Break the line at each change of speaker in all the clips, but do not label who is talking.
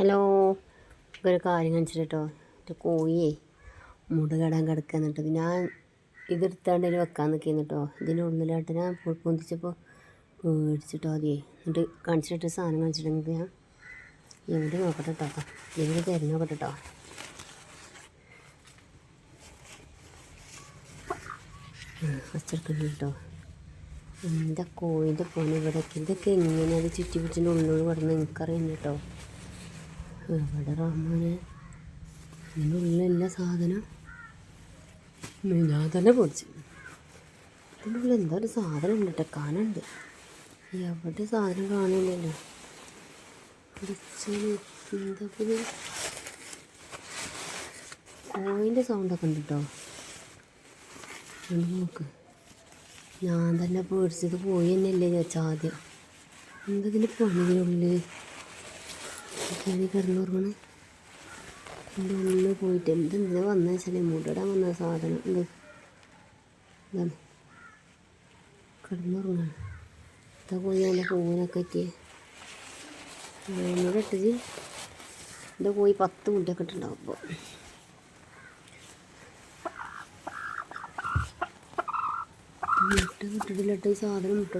Hello. ഒരു കാര്യം കാണിച്ചിട്ട് കേട്ടോ എന്റെ കോഴിയെ മുട കടാൻ കിടക്കുക എന്നിട്ട് ഞാൻ ഇതെടുത്താണ്ട് ഇതിൽ വെക്കാൻ നിൽക്കുന്നു കേട്ടോ. ഇതിനുള്ളിലായിട്ട് ഞാൻ പൊന്തിച്ചപ്പോൾ പേടിച്ചിട്ടോ അതേ എന്നിട്ട് കാണിച്ചിട്ട് സാധനം കാണിച്ചിട്ടുണ്ടെങ്കിൽ ഞാൻ എവിടെ നോക്കട്ടെ കേട്ടോ എവിടെ തിരഞ്ഞു നോക്കട്ടെ കേട്ടോ വച്ചെടുക്കുന്നു കേട്ടോ. എന്താ കോഴിന്റെ പണി ഇവിടെ ഇതൊക്കെ എങ്ങനെയാണ് ചുറ്റി പിടിച്ചിന്റെ ഉള്ളിൽ കിടന്ന് എനിക്കറിയുന്നു കേട്ടോ എവിടെ റഹ്മാനെ? ഇതിനുള്ള എല്ലാ സാധനം? ഞാൻ തന്നെ പൊടിച്ചു. ഇതിനുള്ള എന്തൊരു എന്തോ ഒരു സാധനം ഉണ്ട് കേട്ടോ കാണുന്നുണ്ട് എവിടെ സാധനം കാണുന്നില്ലല്ലോ. എന്താ കോയിന്റെ സൗണ്ടൊക്കെ ഉണ്ട് കേട്ടോ. നോക്ക്. ഞാൻ തന്നെ പേടിച്ചത് പോയി തന്നെയല്ലേ ചോദിച്ചാൽ ആദ്യം. എന്തതിന് പണിതിനുള്ളിൽ ഞാൻ കിടന്നുറങ്ങണേ. എന്റെ ഉള്ളിൽ പോയിട്ട് എന്തെന്തിനാ വന്ന വെച്ചാൽ മുടിടാൻ വന്ന സാധനം. എന്ത്? എന്താണ് കിടന്നുറങ്ങാണ്. ഇതാ പോയി എന്റെ പൂവിനൊക്കെ എത്തിയേ എന്നോട് ഇട്ടത് എന്റെ പോയി പത്ത് മുട്ടൊക്കെ ഇട്ടുണ്ടാവും അപ്പോൾ മുട്ട കിട്ടിട്ടില്ല ഈ സാധനം മുട്ട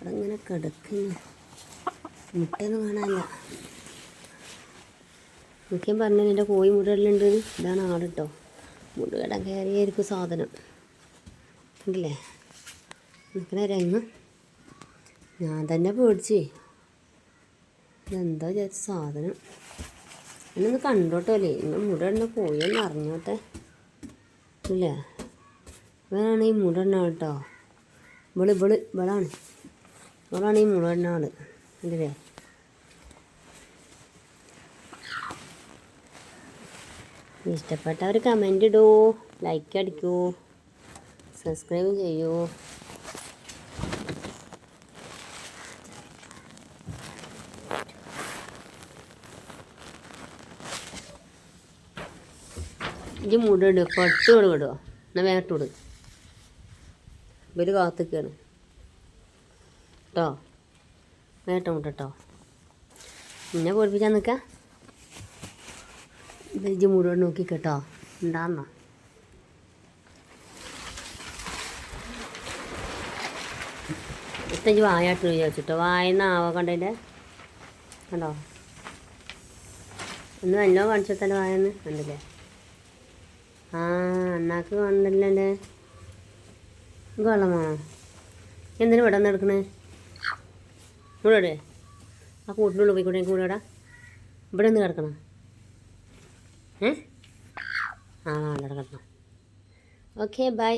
അതങ്ങനെ കിടക്കുന്നു. മുട്ടയൊന്നും കാണാനില്ല മുഖ്യം പറഞ്ഞു എന്റെ കോഴി മുടലുണ്ട് ഇതാണ് ആട് കേട്ടോ മുടുകടം കയറിയായിരിക്കും സാധനം. ഇല്ലേ നിൽക്കണ രംഗ് ഞാൻ തന്നെ പേടിച്ചേ. ഇതെന്താ വിചാരിച്ച സാധനം? എന്നൊന്ന് കണ്ടോട്ടല്ലേ ഇന്ന് മുട കോഴിയൊന്ന് അറിഞ്ഞോട്ടെ. ഇല്ലേ? ഇവനാണ് ഈ മുടണ്ണ കേട്ടോ ഇവൾ ഇവൾ ഇവളാണ്. ഇവളാണ് ഈ മുടണ്ണ കണ്ടില്ലേ ഇഷ്ടപ്പെട്ടവർ കമന്റ് ഇടൂ. ലൈക്ക് അടിക്കൂ. സബ്സ്ക്രൈബ് ചെയ്യൂ. ഇജ്ജ് മുടിട് പട്ട് കൊടു വിടുക എന്നാൽ വേട്ട് കൊടുക്കും ഇവർ കാത്തിക്കാണ്. കേട്ടോ വേട്ട ഉണ്ട് കേട്ടോ പിന്നെ പൊടിപ്പിച്ചാൽ നിൽക്കാം ഇജ്ജ് മുഴുവൻ നോക്കി കേട്ടോ ഉണ്ടാന്നോ ഇത്തഞ്ച് വായാട്ട് വിചാരിച്ചിട്ടോ. വായന്ന് ആവ കണ്ടതിന്റെ കണ്ടോ? ഒന്ന് നല്ലോ തന്നെ വായന്ന്? കണ്ടില്ലേ? ആ അണ്ണാക്ക് കണ്ടല്ലോ എന്റെ വെള്ളം എന്തിനു ഇവിടെ നിന്ന് എടുക്കണേ ഇവിടെ ആ കൂട്ടിനുള്ളിൽ പോയിക്കൂടെ എനിക്ക് കൂടെ ഇവിടെ നിന്ന് കിടക്കണം. ഏ? ആ കിടക്കണം ഓക്കെ ബൈ.